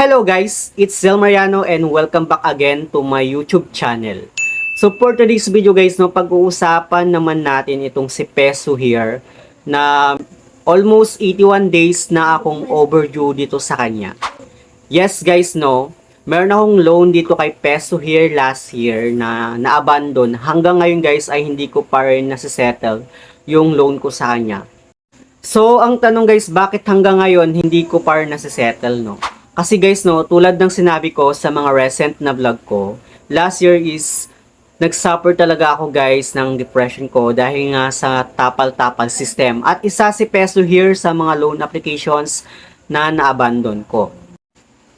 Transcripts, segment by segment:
Hello guys, it's Zel Mariano and welcome back again to my YouTube channel. So for today's video guys, no, pag-uusapan naman natin itong si Peso here na almost 81 days na akong overdue dito sa kanya. Yes guys, no, meron akong loan dito kay Peso here last year na na-abandon. Hanggang ngayon guys ay hindi ko pa rin nasisettle yung loan ko sa kanya. So, ang tanong guys, bakit hanggang ngayon hindi ko pa rin nasisettle, no? Kasi guys, no, tulad ng sinabi ko sa mga recent na vlog ko, last year is nagsuffer talaga ako guys ng depression ko dahil nga sa tapal-tapal system. At isa si Peso here sa mga loan applications na na-abandon ko.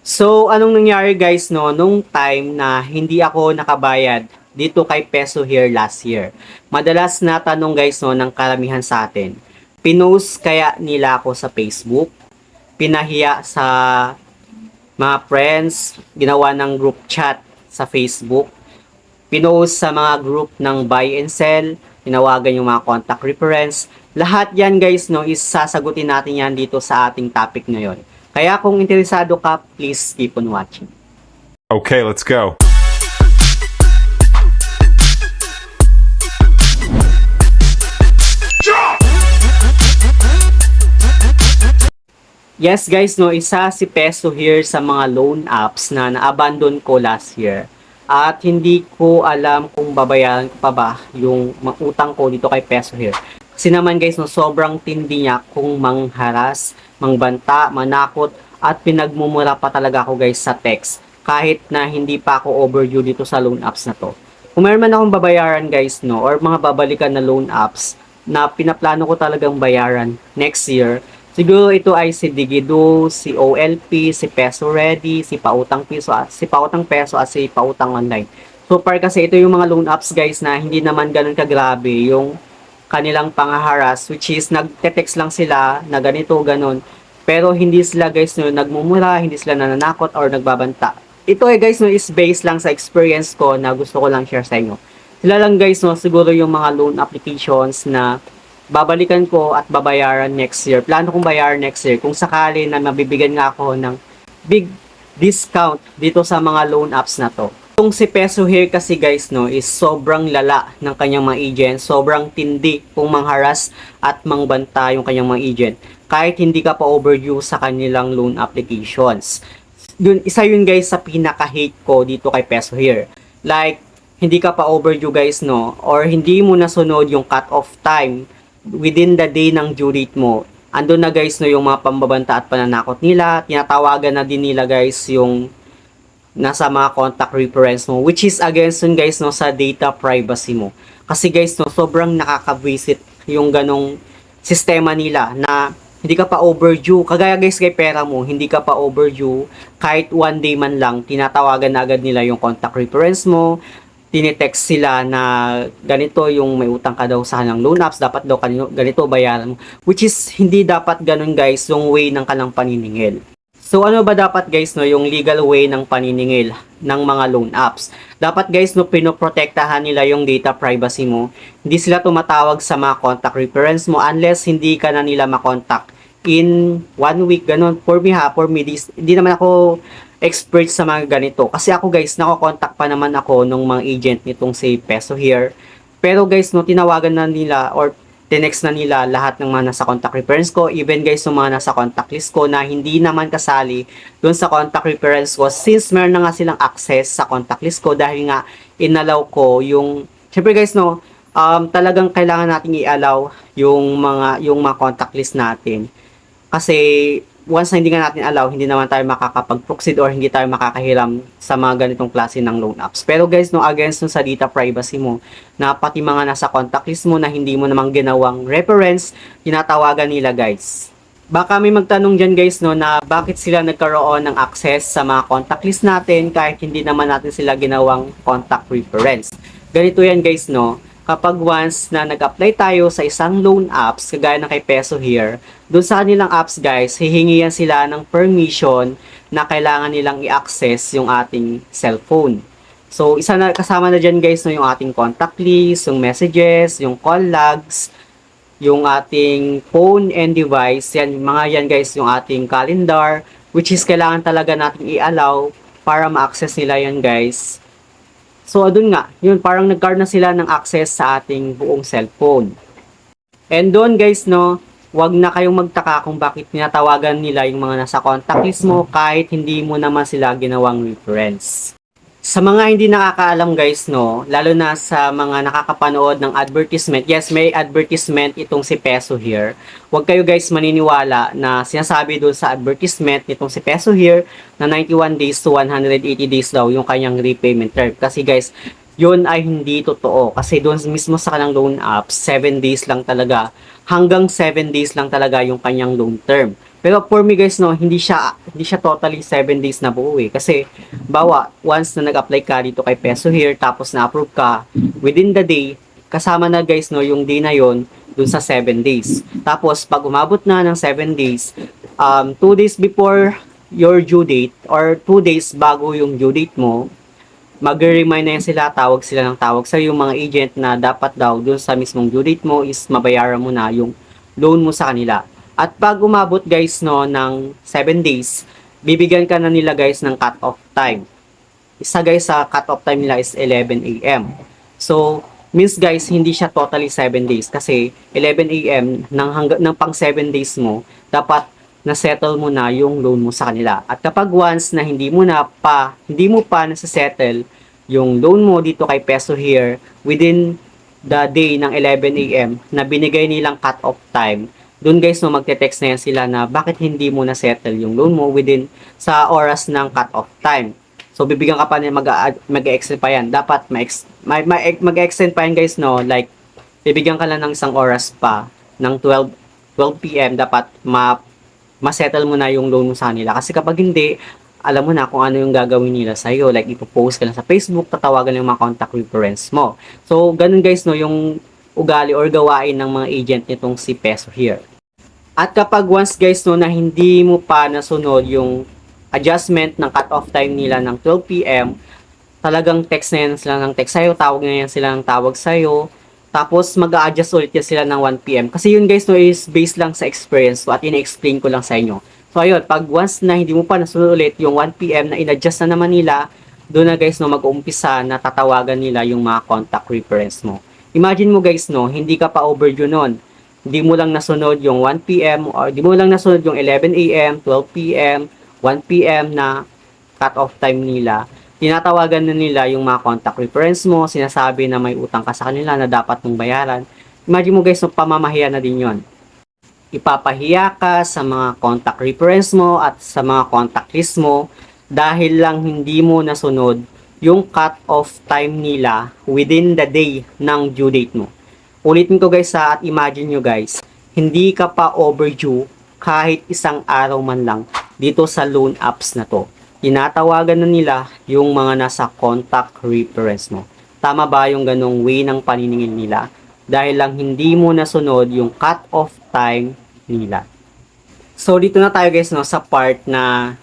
So, anong nangyari guys no, nung time na hindi ako nakabayad dito kay Peso here last year. Madalas na tanong guys no, ng karamihan sa atin. Pinost kaya nila ako sa Facebook, pinahiya sa mga friends, ginawa ng group chat sa Facebook, pinost sa mga group ng buy and sell, tinawagan yung mga contact reference. Lahat yan guys, no, is sasagutin natin yan dito sa ating topic ngayon. Kaya kung interesado ka, please keep on watching. Okay, let's go. Yes guys, no, isa si Peso here sa mga loan apps na na-abandon ko last year. At hindi ko alam kung babayaran ko pa ba yung utang ko dito kay Peso here. Kasi naman guys, no, sobrang tindi niya kung mangharas, mangbanta, manakot, at pinagmumura pa talaga ako guys sa text. Kahit na hindi pa ako overdue dito sa loan apps na to. Kung meron man akong babayaran guys, no, or mga babalikan na loan apps na pinaplano ko talagang bayaran next year, Siguro ito ay si Digido, si OLP, si Peso Ready, si Pautang Piso, at si Pautang Peso at si Pautang Online. So far kasi ito yung mga loan apps guys na hindi naman ganun kagrabe yung kanilang pangaharas which is nagte-text lang sila na ganito ganun. Pero hindi sila guys no nagmumura, hindi sila nananakot or nagbabanta. Ito ay guys no is based lang sa experience ko na gusto ko lang share sa inyo. Sila lang guys no siguro yung mga loan applications na babalikan ko at babayaran next year. Plano kong bayaran next year kung sakali na mabibigyan nga ako ng big discount dito sa mga loan apps na to. Itong si Peso here kasi guys no is sobrang lala ng kanyang mga agent, sobrang tindi kung mangharas at mangbanta yung kanyang mga agent kahit hindi ka pa overdue sa kanilang loan applications. Yun, isa yun guys sa pinaka-hate ko dito kay Peso here. Like, hindi ka pa overdue guys no or hindi mo nasunod yung cut-off time within the day ng due date mo, andun na guys no yung mga pambabanta at pananakot nila, tinatawagan na din nila guys yung nasa mga contact reference mo, which is against yun guys no sa data privacy mo. Kasi guys no, sobrang nakaka-visit yung ganong sistema nila na hindi ka pa overdue. Kagaya guys kay pera mo, hindi ka pa overdue. Kahit one day man lang, tinatawagan na agad nila yung contact reference mo, tinitext sila na ganito yung may utang ka daw sa kanilang loan apps, dapat daw kanino, ganito bayaran mo. Which is, hindi dapat ganun guys, yung way ng kalang paniningil. So ano ba dapat guys no, yung legal way ng paniningil ng mga loan apps? Dapat guys no, pinoprotektahan nila yung data privacy mo. Hindi sila tumatawag sa mga contact reference mo unless hindi ka na nila makontak in one week, ganun. For me ha, for me, this, hindi naman ako expert sa mga ganito. Kasi ako guys, nako-contact pa naman ako nung mga agent nitong si Peso here. Pero guys, no, tinawagan na nila or tinext na nila lahat ng mga nasa contact reference ko. Even guys, yung mga nasa contact list ko na hindi naman kasali dun sa contact reference ko. Since meron na nga silang access sa contact list ko dahil nga inalaw ko yung... Siyempre guys, no, um, talagang kailangan nating i-allow yung mga, yung mga contact list natin. Kasi once na hindi nga natin allow, hindi naman tayo makakapag-proceed or hindi tayo makakahiram sa mga ganitong klase ng loan apps. Pero guys, no, against no sa data privacy mo, na pati mga nasa contact list mo na hindi mo namang ginawang reference, tinatawagan nila guys. Baka may magtanong dyan guys no na bakit sila nagkaroon ng access sa mga contact list natin kahit hindi naman natin sila ginawang contact reference. Ganito yan guys no, kapag once na nag-apply tayo sa isang loan apps, kagaya ng kay Peso here, doon sa kanilang apps guys, hihingi yan sila ng permission na kailangan nilang i-access yung ating cellphone. So, isa na kasama na dyan guys no, yung ating contact list, yung messages, yung call logs, yung ating phone and device, yan, mga yan guys, yung ating calendar, which is kailangan talaga natin i-allow para ma-access nila yan guys. So, adun nga, yun, parang nagkaroon na sila ng access sa ating buong cellphone. And doon guys, no, wag na kayong magtaka kung bakit tinatawagan nila yung mga nasa contact list mo kahit hindi mo naman sila ginawang reference. Sa mga hindi nakakaalam guys, no, lalo na sa mga nakakapanood ng advertisement, yes, may advertisement itong si Peso here. Huwag kayo guys maniniwala na sinasabi doon sa advertisement nitong si Peso here na 91 days to 180 days daw yung kanyang repayment term. Kasi guys, yun ay hindi totoo. Kasi doon mismo sa kanyang loan app, 7 days lang talaga. Hanggang 7 days lang talaga yung kanyang loan term. Pero for me guys, no, hindi siya hindi siya totally 7 days na buo eh. Kasi bawa, once na nag-apply ka dito kay Peso here, tapos na-approve ka, within the day, kasama na guys, no, yung day na yon dun sa 7 days. Tapos, pag umabot na ng 7 days, um, 2 days before your due date, or 2 days bago yung due date mo, mag-remind na yan sila, tawag sila ng tawag sa yung mga agent na dapat daw dun sa mismong due date mo is mabayaran mo na yung loan mo sa kanila. At pag umabot guys no ng 7 days, bibigyan ka na nila guys ng cut-off time. Isa guys sa cut-off time nila is 11 a.m. So, means guys, hindi siya totally 7 days kasi 11 a.m. ng, hangga, ng pang 7 days mo, dapat na-settle mo na yung loan mo sa kanila. At kapag once na hindi mo na pa, hindi mo pa nasa-settle yung loan mo dito kay Peso here within the day ng 11 a.m. na binigay nilang cut-off time, doon guys no magte-text na yan sila na bakit hindi mo na settle yung loan mo within sa oras ng cut-off time. So bibigyan ka pa mag mag-extend pa yan. Dapat mag-extend pa yan guys no like bibigyan ka lang ng isang oras pa ng 12 12 PM dapat ma ma-settle mo na yung loan mo sa kanila. Kasi kapag hindi, alam mo na kung ano yung gagawin nila sa iyo. Like, ipopost ka lang sa Facebook, tatawagan yung mga contact reference mo. So, ganun guys, no, yung ugali or gawain ng mga agent nitong si Peso here. At kapag once guys no na hindi mo pa nasunod yung adjustment ng cut-off time nila ng 12 p.m., talagang text na yan sila ng text sa'yo, tawag na yan sila ng tawag sa'yo, tapos mag adjust ulit yan sila ng 1 p.m. Kasi yun guys no is based lang sa experience ko at ina-explain ko lang sa inyo. So ayun, pag once na hindi mo pa nasunod ulit yung 1 p.m. na in-adjust na naman nila, doon na guys no mag-uumpisa na tatawagan nila yung mga contact reference mo. Imagine mo guys no, hindi ka pa overdue nun hindi mo lang nasunod yung 1 p.m. or di mo lang nasunod yung 11 a.m., 12 p.m., 1 p.m. na cut-off time nila, tinatawagan na nila yung mga contact reference mo, sinasabi na may utang ka sa kanila na dapat mong bayaran. Imagine mo guys, no, pamamahiya na din yon. Ipapahiya ka sa mga contact reference mo at sa mga contact list mo dahil lang hindi mo nasunod yung cut-off time nila within the day ng due date mo. Ulitin ko guys ha, at imagine nyo guys, hindi ka pa overdue kahit isang araw man lang dito sa loan apps na to. Tinatawagan na nila yung mga nasa contact reference mo. Tama ba yung ganong way ng paniningil nila? Dahil lang hindi mo nasunod yung cut-off time nila. So dito na tayo guys no sa part na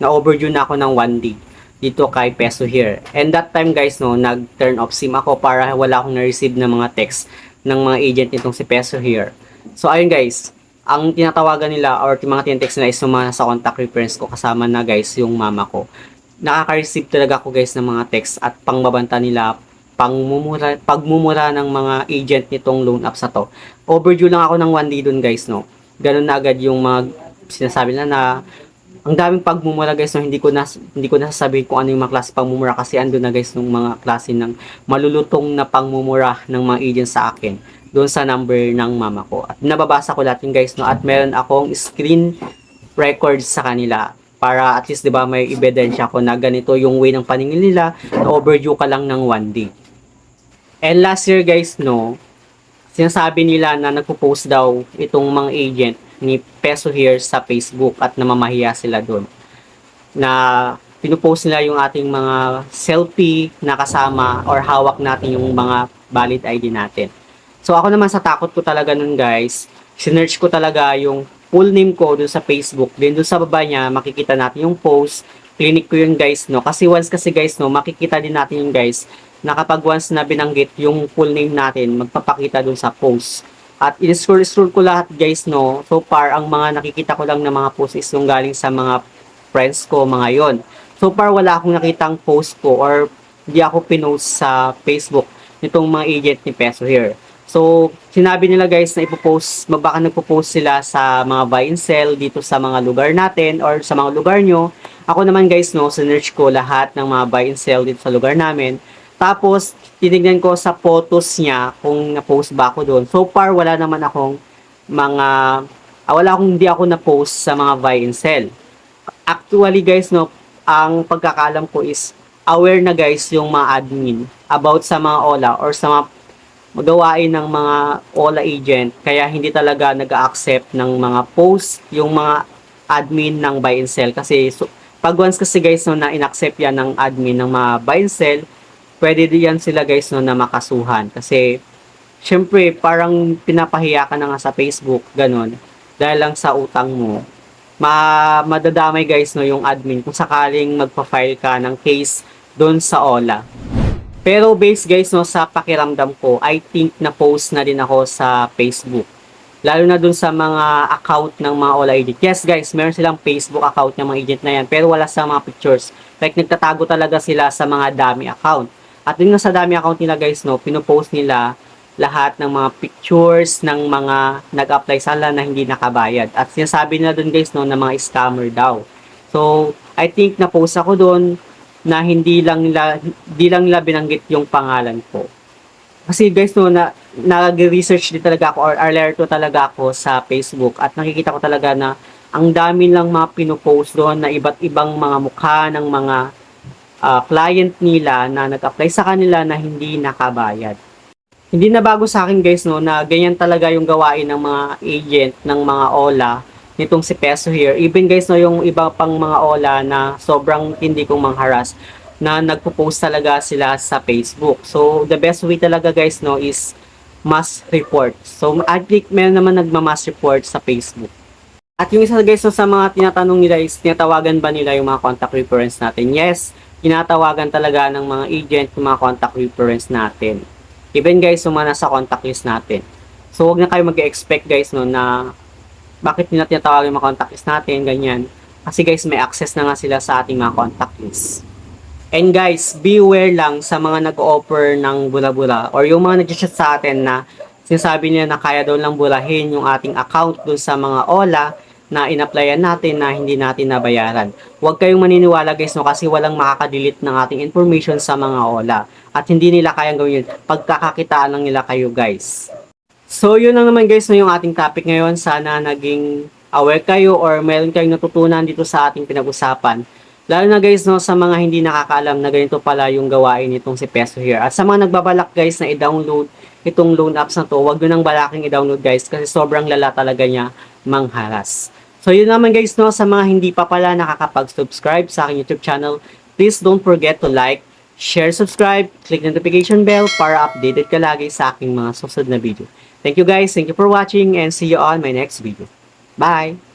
na overdue na ako ng one day dito kay Peso here. And that time guys no, nag-turn off SIM ako para wala akong na-receive ng mga text ng mga agent nitong si Peso here. So ayun guys, ang tinatawagan nila or mga tinetext nila is yung mga sa contact reference ko kasama na guys yung mama ko. Nakaka-receive talaga ako guys ng mga text at pangbabanta nila pangmumura, pagmumura ng mga agent nitong loan apps na to. Overdue lang ako ng one day dun guys no. Ganun na agad yung mga sinasabi na na ang daming pagmumura guys no hindi ko na hindi ko na sasabihin kung ano yung mga klase pagmumura kasi ando na guys ng mga klase ng malulutong na pangmumura ng mga agent sa akin doon sa number ng mama ko. At nababasa ko lahat guys no at meron akong screen records sa kanila para at least 'di ba may ebidensya ko na ganito yung way ng paningin nila na overdue ka lang ng one day. And last year guys no, sinasabi nila na nagpo-post daw itong mga agent ni Peso here sa Facebook at namamahiya sila doon. Na pinupost nila yung ating mga selfie na kasama or hawak natin yung mga valid ID natin. So ako naman sa takot ko talaga nun guys, sinearch ko talaga yung full name ko dun sa Facebook. Then dun sa baba niya, makikita natin yung post. Clinic ko yun guys, no? Kasi once kasi guys, no, makikita din natin yung guys, na kapag once na binanggit yung full name natin, magpapakita dun sa post. At in-scroll-scroll ko lahat guys, no? So far, ang mga nakikita ko lang na mga post is yung galing sa mga friends ko, mga yon. So far, wala akong nakitang post ko or hindi ako pinost sa Facebook nitong mga agent ni Peso here. So, sinabi nila guys na ipopost, baka nagpo-post sila sa mga buy and sell dito sa mga lugar natin or sa mga lugar nyo. Ako naman guys, no, sinerch ko lahat ng mga buy and sell dito sa lugar namin. Tapos, tinignan ko sa photos niya kung na-post ba ako doon. So far, wala naman akong mga, ah, wala akong hindi ako na-post sa mga buy and sell. Actually guys, no, ang pagkakalam ko is aware na guys yung mga admin about sa mga OLA or sa mga magawain ng mga OLA agent kaya hindi talaga nag-accept ng mga post yung mga admin ng buy and sell kasi so, pag once kasi guys no na inaccept yan ng admin ng mga buy and sell pwede din yan sila guys no na makasuhan kasi syempre parang pinapahiya ka na nga sa Facebook ganon dahil lang sa utang mo ma madadamay guys no yung admin kung sakaling magpa-file ka ng case doon sa OLA pero based guys no sa pakiramdam ko, I think na post na din ako sa Facebook. Lalo na dun sa mga account ng mga Ola agent. Yes guys, meron silang Facebook account ng mga agent na yan, pero wala sa mga pictures. Like nagtatago talaga sila sa mga dami account. At dun sa dami account nila guys no, pinopost nila lahat ng mga pictures ng mga nag-apply sala na hindi nakabayad. At sinasabi nila dun guys no na mga scammer daw. So, I think na post ako dun na hindi lang nila hindi lang nila binanggit yung pangalan ko. Kasi guys no na nag-research din talaga ako or alerto talaga ako sa Facebook at nakikita ko talaga na ang dami lang mga pinopost doon na iba't ibang mga mukha ng mga ah, client nila na nag-apply sa kanila na hindi nakabayad. Hindi na bago sa akin guys no na ganyan talaga yung gawain ng mga agent ng mga OLA nitong si Peso here. Even guys no yung iba pang mga OLA na sobrang hindi kong mangharas na nagpo-post talaga sila sa Facebook. So the best way talaga guys no is mass report. So I think meron naman nagma-mass report sa Facebook. At yung isa guys no, sa mga tinatanong nila is tinatawagan ba nila yung mga contact reference natin? Yes, tinatawagan talaga ng mga agent yung mga contact reference natin. Even guys, yung mga nasa contact list natin. So, huwag na kayo mag-expect guys no na bakit nila tinatawag yung mga contact list natin, ganyan. Kasi guys, may access na nga sila sa ating mga contact list. And guys, beware lang sa mga nag-offer ng bula-bula or yung mga nag-chat sa atin na sinasabi nila na kaya daw lang bulahin yung ating account dun sa mga OLA na in-applyan natin na hindi natin nabayaran. Huwag kayong maniniwala guys no kasi walang makakadelete ng ating information sa mga OLA at hindi nila kayang gawin yun. Pagkakakitaan lang nila kayo guys. So, yun lang naman guys no yung ating topic ngayon. Sana naging aware kayo or meron kayong natutunan dito sa ating pinag-usapan. Lalo na guys no sa mga hindi nakakaalam na ganito pala yung gawain nitong si Peso here. At sa mga nagbabalak guys na i-download itong loan apps na to, wag nyo nang balaking i-download guys kasi sobrang lala talaga niya mangharas. So yun naman guys no sa mga hindi pa pala nakakapag-subscribe sa aking YouTube channel, please don't forget to like, share, subscribe, click notification bell para updated ka lagi sa aking mga susunod na video. Thank you guys, thank you for watching and see you on my next video. Bye!